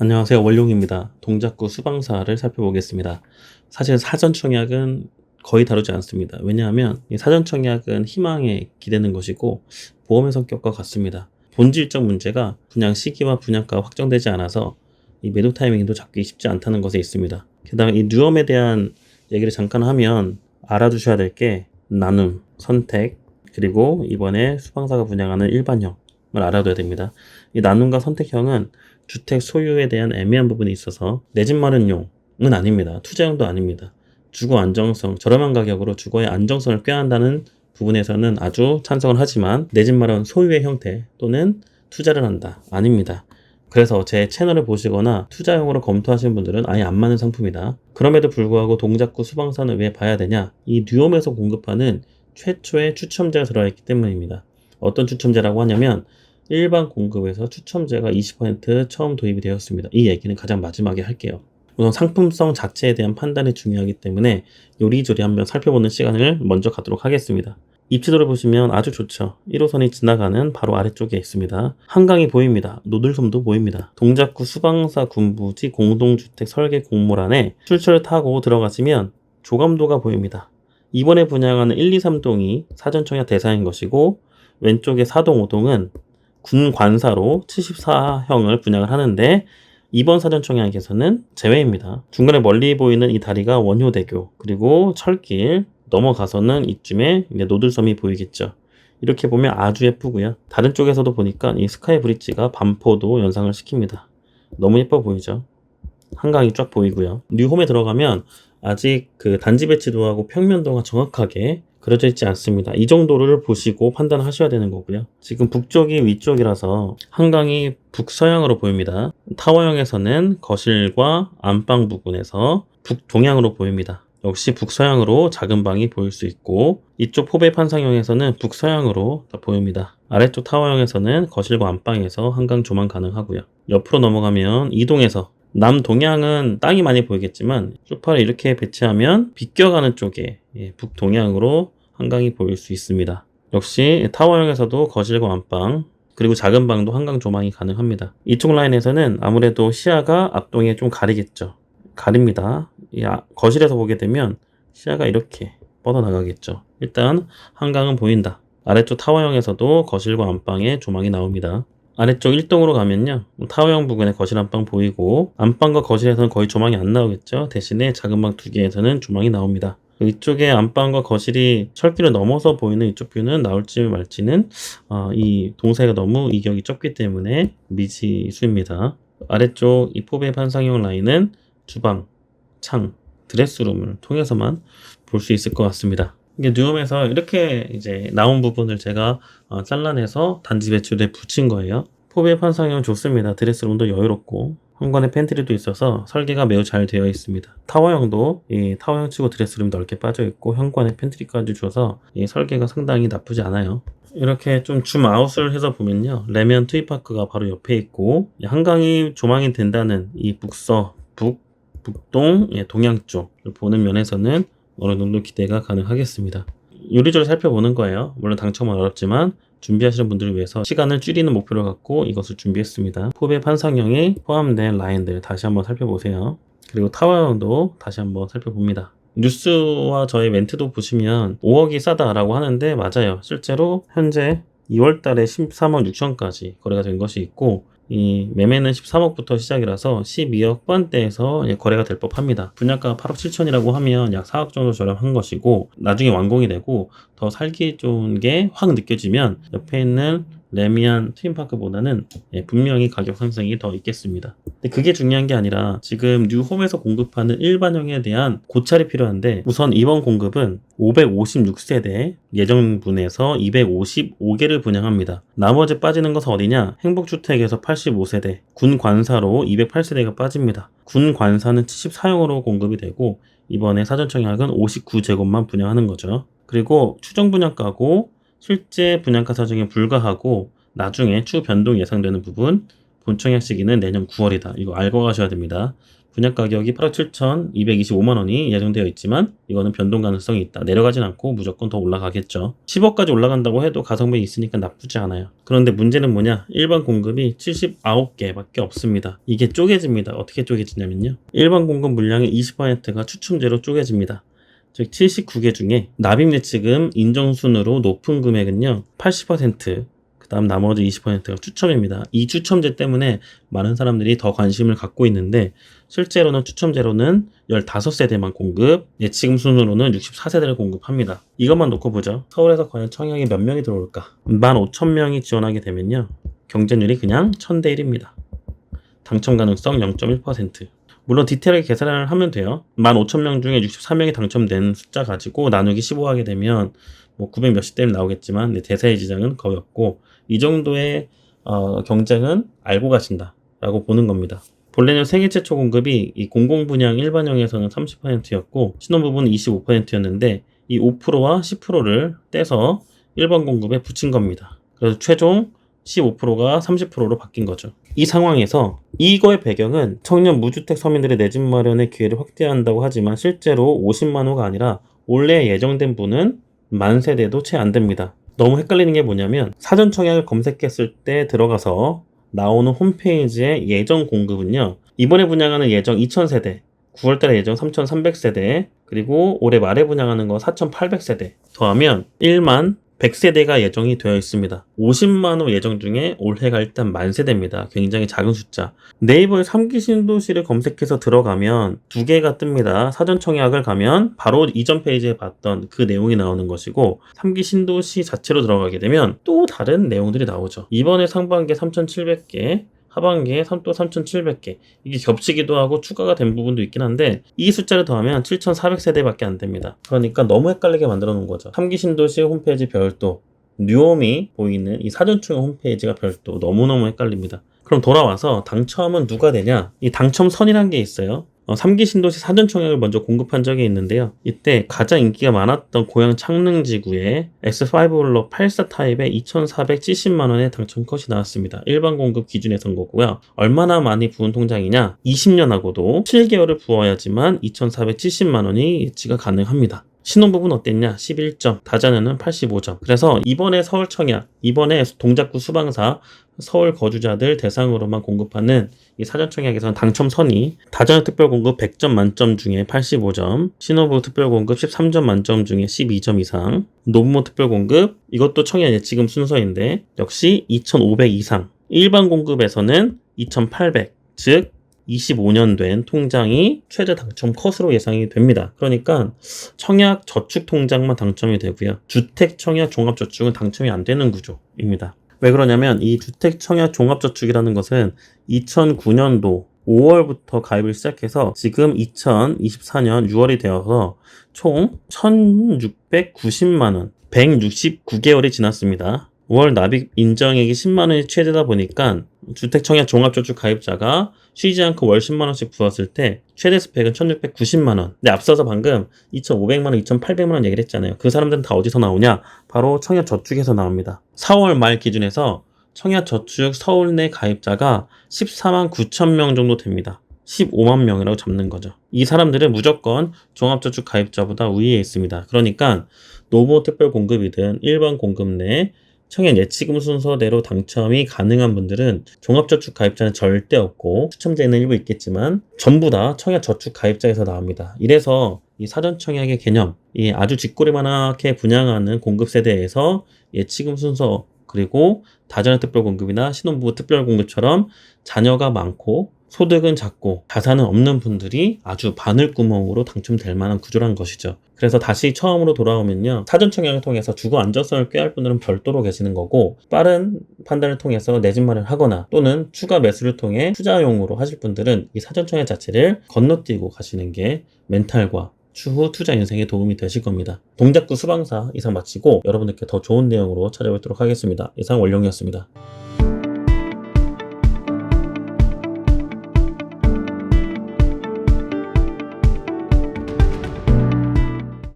안녕하세요. 원룡입니다. 동작구 수방사를 살펴보겠습니다. 사실 사전 청약은 거의 다루지 않습니다. 왜냐하면 이 사전 청약은 희망에 기대는 것이고 보험의 성격과 같습니다. 본질적 문제가 분양 시기와 분양가가 확정되지 않아서 이 매도 타이밍도 잡기 쉽지 않다는 것에 있습니다. 게다가 이 뉴엄에 대한 얘기를 잠깐 하면 알아두셔야 될 게 나눔, 선택, 그리고 이번에 수방사가 분양하는 일반형을 알아둬야 됩니다. 이 나눔과 선택형은 주택 소유에 대한 애매한 부분이 있어서 내 집 마련용은 아닙니다. 투자용도 아닙니다. 주거 안정성, 저렴한 가격으로 주거의 안정성을 꾀한다는 부분에서는 아주 찬성을 하지만 내 집 마련 소유의 형태 또는 투자를 한다. 아닙니다. 그래서 제 채널을 보시거나 투자용으로 검토하시는 분들은 아예 안 맞는 상품이다. 그럼에도 불구하고 동작구 수방사는 왜 봐야 되냐? 이 뉴홈에서 공급하는 최초의 추첨제가 들어가 있기 때문입니다. 어떤 추첨제라고 하냐면 일반 공급에서 추첨제가 20% 처음 도입이 되었습니다. 이 얘기는 가장 마지막에 할게요. 우선 상품성 자체에 대한 판단이 중요하기 때문에 요리조리 한번 살펴보는 시간을 먼저 갖도록 하겠습니다. 입지도를 보시면 아주 좋죠. 1호선이 지나가는 바로 아래쪽에 있습니다. 한강이 보입니다. 노들섬도 보입니다. 동작구 수방사 군부지 공동주택 설계 공모란에 출처를 타고 들어가시면 조감도가 보입니다. 이번에 분양하는 1, 2, 3동이 사전청약 대상인 것이고 왼쪽에 4동, 5동은 군 관사로 74형을 분양을 하는데 이번 사전 청약에서는 제외입니다. 중간에 멀리 보이는 이 다리가 원효대교 그리고 철길 넘어가서는 이쯤에 노들섬이 보이겠죠. 이렇게 보면 아주 예쁘고요. 다른 쪽에서도 보니까 이 스카이 브릿지가 반포도 연상을 시킵니다. 너무 예뻐 보이죠. 한강이 쫙 보이고요. 뉴홈에 들어가면 아직 그 단지 배치도하고 평면도가 정확하게 그려져 있지 않습니다. 이 정도를 보시고 판단하셔야 되는 거고요. 지금 북쪽이 위쪽이라서 한강이 북서향으로 보입니다. 타워형에서는 거실과 안방 부분에서 북동향으로 보입니다. 역시 북서향으로 작은 방이 보일 수 있고 이쪽 포배 판상형에서는 북서향으로 보입니다. 아래쪽 타워형에서는 거실과 안방에서 한강 조망 가능하고요. 옆으로 넘어가면 이동에서 남동향은 땅이 많이 보이겠지만 소파를 이렇게 배치하면 비껴가는 쪽에 예, 북동향으로 한강이 보일 수 있습니다. 역시 타워형에서도 거실과 안방 그리고 작은 방도 한강 조망이 가능합니다. 이쪽 라인에서는 아무래도 시야가 앞동에 좀 가리겠죠. 가립니다. 아, 거실에서 보게 되면 시야가 이렇게 뻗어나가겠죠. 일단 한강은 보인다. 아래쪽 타워형에서도 거실과 안방에 조망이 나옵니다. 아래쪽 1동으로 가면요. 타워형 부근에 거실 안방 보이고 안방과 거실에서는 거의 조망이 안 나오겠죠. 대신에 작은 방 두 개에서는 조망이 나옵니다. 이쪽에 안방과 거실이 철길을 넘어서 보이는 이쪽 뷰는 나올지 말지는 어, 이 동사가 너무 이격이 좁기 때문에 미지수입니다. 아래쪽 이 포배 판상형 라인은 주방, 창, 드레스룸을 통해서만 볼 수 있을 것 같습니다. 이게 뉴움에서 이렇게 이제 나온 부분을 제가 어, 잘라내서 단지 배출에 붙인 거예요. 포배 판상형 좋습니다. 드레스룸도 여유롭고 현관에 팬트리도 있어서 설계가 매우 잘 되어 있습니다. 타워형도 이 타워형 치고 드레스룸 넓게 빠져 있고 현관에 팬트리까지 줘서 이 설계가 상당히 나쁘지 않아요. 이렇게 좀 줌 아웃을 해서 보면요. 레면 트위파크가 바로 옆에 있고 한강이 조망이 된다는 이 북서, 북, 북동, 예, 동양 쪽을 보는 면에서는 어느 정도 기대가 가능하겠습니다. 요리조리 살펴보는 거예요. 물론 당첨은 어렵지만 준비하시는 분들을 위해서 시간을 줄이는 목표를 갖고 이것을 준비했습니다. 포배 판상형에 포함된 라인들 다시 한번 살펴보세요. 그리고 타워형도 다시 한번 살펴봅니다. 뉴스와 저의 멘트도 보시면 5억이 싸다라고 하는데 맞아요. 실제로 현재 2월 달에 13억 6천까지 거래가 된 것이 있고 이 매매는 13억부터 시작이라서 12억 후반대에서 거래가 될 법합니다. 분양가가 8억 7천이라고 하면 약 4억 정도 저렴한 것이고 나중에 완공이 되고 더 살기 좋은 게 확 느껴지면 옆에 있는 레미안 트윈파크보다는 예, 분명히 가격 상승이 더 있겠습니다. 근데 그게 중요한 게 아니라 지금 뉴홈에서 공급하는 일반형에 대한 고찰이 필요한데 우선 이번 공급은 556세대 예정분에서 255개를 분양합니다. 나머지 빠지는 것은 어디냐? 행복주택에서 85세대, 군관사로 208세대가 빠집니다. 군관사는 74형으로 공급이 되고 이번에 사전청약은 59제곱만 분양하는 거죠. 그리고 추정 분양가고 실제 분양가 사정에 불과하고 나중에 추 변동 예상되는 부분 본청약 시기는 내년 9월이다. 이거 알고 가셔야 됩니다. 분양 가격이 8억 7,225만 원이 예정되어 있지만 이거는 변동 가능성이 있다. 내려가진 않고 무조건 더 올라가겠죠. 10억까지 올라간다고 해도 가성비 있으니까 나쁘지 않아요. 그런데 문제는 뭐냐? 일반 공급이 79개밖에 없습니다. 이게 쪼개집니다. 어떻게 쪼개지냐면요. 일반 공급 물량의 20%가 추첨제로 쪼개집니다. 즉 79개 중에 납입 예치금 인정순으로 높은 금액은요 80%, 그 다음 나머지 20%가 추첨입니다. 이 추첨제 때문에 많은 사람들이 더 관심을 갖고 있는데 실제로는 추첨제로는 15세대만 공급, 예치금 순으로는 64세대를 공급합니다. 이것만 놓고 보죠. 서울에서 과연 청약이 몇 명이 들어올까? 15,000명이 지원하게 되면요. 경쟁률이 그냥 1000대 1입니다. 당첨 가능성 0.1%. 물론 디테일하게 계산을 하면 돼요. 15,000명 중에 64명이 당첨된 숫자 가지고 나누기 15 하게 되면 뭐 900 몇십 대는 나오겠지만 네, 대세의 지장은 거의 없고 이 정도의 어, 경쟁은 알고 가신다라고 보는 겁니다. 본래는 세계 최초 공급이 이 공공 분양 일반형에서는 30%였고 신혼부부는 25%였는데 이 5%와 10%를 떼서 일반 공급에 붙인 겁니다. 그래서 최종 15%가 30%로 바뀐 거죠. 이 상황에서 이거의 배경은 청년 무주택 서민들의 내 집 마련의 기회를 확대한다고 하지만 실제로 50만 호가 아니라 원래 예정된 분은 만 세대도 채 안 됩니다. 너무 헷갈리는 게 뭐냐면 사전 청약을 검색했을 때 들어가서 나오는 홈페이지의 예정 공급은요. 이번에 분양하는 예정 2000세대, 9월달에 예정 3300세대, 그리고 올해 말에 분양하는 거 4800세대 더하면 1만 100세대가 예정이 되어 있습니다. 50만 호 예정 중에 올해가 일단 만 세대입니다. 굉장히 작은 숫자. 네이버에 3기 신도시를 검색해서 들어가면 두 개가 뜹니다. 사전 청약을 가면 바로 이전 페이지에 봤던 그 내용이 나오는 것이고 3기 신도시 자체로 들어가게 되면 또 다른 내용들이 나오죠. 이번에 상반기에 3,700개, 하반기에 또 3,700개. 이게 겹치기도 하고 추가가 된 부분도 있긴 한데 이 숫자를 더하면 7,400세대밖에 안 됩니다. 그러니까 너무 헷갈리게 만들어 놓은 거죠. 3기 신도시 홈페이지 별도, 뉴홈이 보이는 이 사전충 홈페이지가 별도 너무너무 헷갈립니다. 그럼 돌아와서 당첨은 누가 되냐? 이 당첨선이란 게 있어요. 어, 3기 신도시 사전 청약을 먼저 공급한 적이 있는데요. 이때 가장 인기가 많았던 고향 창릉지구에 X5 홀러 84 타입에 2,470만 원의 당첨 컷이 나왔습니다. 일반 공급 기준에 선 거고요. 얼마나 많이 부은 통장이냐? 20년하고도 7개월을 부어야지만 2,470만 원이 예치가 가능합니다. 신혼부부는 어땠냐? 11점, 다자녀는 85점. 그래서 이번에 서울 청약, 이번에 동작구 수방사 서울 거주자들 대상으로만 공급하는 이 사전 청약에서는 당첨 선이 다자녀 특별 공급 100점 만점 중에 85점, 신혼부부 특별 공급 13점 만점 중에 12점 이상, 노부모 특별 공급 이것도 청약 예치금 순서인데 역시 2,500 이상. 일반 공급에서는 2,800, 즉 25년 된 통장이 최대 당첨 컷으로 예상이 됩니다. 그러니까 청약 저축 통장만 당첨이 되고요. 주택 청약 종합 저축은 당첨이 안 되는 구조입니다. 왜 그러냐면 이 주택 청약 종합 저축이라는 것은 2009년도 5월부터 가입을 시작해서 지금 2024년 6월이 되어서 총 1,690만 원, 169개월이 지났습니다. 5월 납입 인정액이 10만 원이 최대다 보니까 주택청약 종합저축 가입자가 쉬지 않고 월 10만원씩 부었을 때 최대 스펙은 1690만원. 근데 앞서서 방금 2500만원, 2800만원 얘기를 했잖아요. 그 사람들은 다 어디서 나오냐? 바로 청약 저축에서 나옵니다. 4월 말 기준에서 청약 저축 서울 내 가입자가 14만 9천 명 정도 됩니다. 15만 명이라고 잡는 거죠. 이 사람들은 무조건 종합저축 가입자보다 위에 있습니다. 그러니까 노모 특별 공급이든 일반 공급 내 청약 예치금 순서대로 당첨이 가능한 분들은 종합저축 가입자는 절대 없고 추첨제는 일부 있겠지만 전부 다 청약 저축 가입자에서 나옵니다. 이래서 이 사전 청약의 개념, 이 아주 쥐꼬리만하게 분양하는 공급 세대에서 예치금 순서 그리고 다자녀 특별 공급이나 신혼부부 특별 공급처럼 자녀가 많고 소득은 작고 자산은 없는 분들이 아주 바늘구멍으로 당첨될 만한 구조란 것이죠. 그래서 다시 처음으로 돌아오면요. 사전 청약을 통해서 주거 안정성을 꾀할 분들은 별도로 계시는 거고 빠른 판단을 통해서 내 집 마련을 하거나 또는 추가 매수를 통해 투자용으로 하실 분들은 이 사전 청약 자체를 건너뛰고 가시는 게 멘탈과 추후 투자 인생에 도움이 되실 겁니다. 동작구 수방사 이상 마치고 여러분들께 더 좋은 내용으로 찾아뵙도록 하겠습니다. 이상 원룡이었습니다.